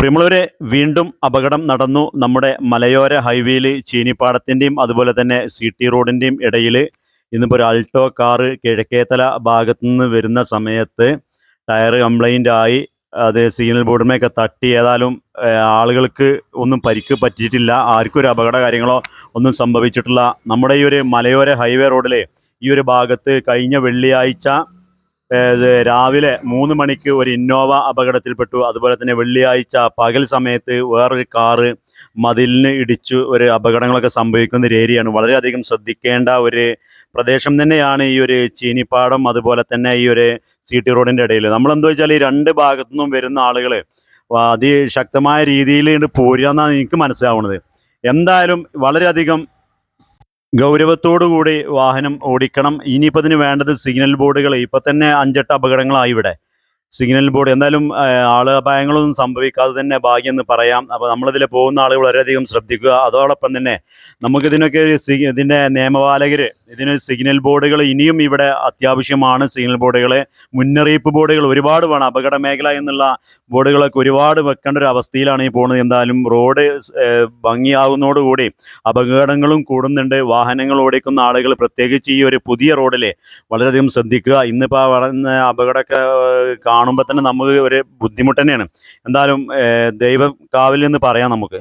പ്രിയമുള്ളവരെ വീണ്ടും അപകടം നടന്നു. നമ്മുടെ മലയോര ഹൈവേയിൽ ചീനിപ്പാടത്തിന്റെയും അതുപോലെ തന്നെ സി ടി റോഡിന്റെയും ഇടയിൽ ഇന്നിപ്പോൾ ഒരു അൾട്ടോ കാറ് കിഴക്കേത്തല ഭാഗത്തു നിന്ന് വരുന്ന സമയത്ത് ടയർ കംപ്ലൈന്റ് ആയി. അത് സിഗ്നൽ ബോർഡിന്മേയൊക്കെ തട്ടി. ഏതായാലും ആളുകൾക്ക് ഒന്നും പരിക്ക് പറ്റിയിട്ടില്ല. ആർക്കും ഒരു അപകട കാര്യങ്ങളോ ഒന്നും സംഭവിച്ചിട്ടില്ല. നമ്മുടെ ഈ ഒരു മലയോര ഹൈവേ റോഡിലെ ഈ ഒരു ഭാഗത്ത് കഴിഞ്ഞ വെള്ളിയാഴ്ച രാവിലെ മൂന്ന് മണിക്ക് ഒരു ഇന്നോവ അപകടത്തിൽപ്പെട്ടു. അതുപോലെ തന്നെ വെള്ളിയാഴ്ച പകൽ സമയത്ത് വേറൊരു കാറ് മതിലിന് ഇടിച്ചു ഒരു അപകടങ്ങളൊക്കെ സംഭവിക്കുന്ന ഒരു ഏരിയയാണ്. വളരെയധികം ശ്രദ്ധിക്കേണ്ട ഒരു പ്രദേശം തന്നെയാണ് ഈ ഒരു ചീനിപ്പാടം അതുപോലെ തന്നെ ഈ ഒരു സി ടി റോഡിന്റെ ഇടയിൽ നമ്മളെന്താ വെച്ചാൽ ഈ രണ്ട് ഭാഗത്തു നിന്നും വരുന്ന ആളുകൾ അതിശക്തമായ രീതിയിൽ പോരുക എന്നാണ് എനിക്ക് മനസ്സിലാവുന്നത്. എന്തായാലും വളരെയധികം ഗൗരവത്തോടു കൂടി വാഹനം ഓടിക്കണം. ഇനിയിപ്പോൾ അതിന് വേണ്ടത് സിഗ്നൽ ബോർഡുകൾ ഇപ്പം തന്നെ അഞ്ചെട്ട് അപകടങ്ങളായി ഇവിടെ. സിഗ്നൽ ബോർഡ് എന്തായാലും ആൾ അപായങ്ങളൊന്നും സംഭവിക്കാതെ തന്നെ ഭാഗ്യം എന്ന് പറയാം. അപ്പോൾ നമ്മളിതിൽ പോകുന്ന ആളുകൾ വളരെയധികം ശ്രദ്ധിക്കുക. അതോടൊപ്പം തന്നെ നമുക്കിതിനൊക്കെ ഇതിന്റെ നിയമപാലകര് ഇതിന് സിഗ്നൽ ബോർഡുകൾ ഇനിയും ഇവിടെ അത്യാവശ്യമാണ്. സിഗ്നൽ ബോർഡുകളെ മുന്നറിയിപ്പ് ബോർഡുകൾ ഒരുപാട് വേണം. അപകട മേഖല എന്നുള്ള ബോർഡുകളൊക്കെ ഒരുപാട് വെക്കേണ്ട ഒരു അവസ്ഥയിലാണ് ഈ പോകുന്നത്. എന്തായാലും റോഡ് ഭംഗിയാകുന്നതോടുകൂടി അപകടങ്ങളും കൂടുന്നുണ്ട്. വാഹനങ്ങൾ ഓടിക്കുന്ന ആളുകൾ പ്രത്യേകിച്ച് ഈ ഒരു പുതിയ റോഡിൽ വളരെയധികം ശ്രദ്ധിക്കുക. ഇന്നിപ്പോൾ വളർന്ന അപകടമൊക്കെ കാണുമ്പോൾ തന്നെ നമുക്ക് ഒരു ബുദ്ധിമുട്ട് തന്നെയാണ്. എന്തായാലും ദൈവം കാവിൽ നിന്ന് പറയാം നമുക്ക്.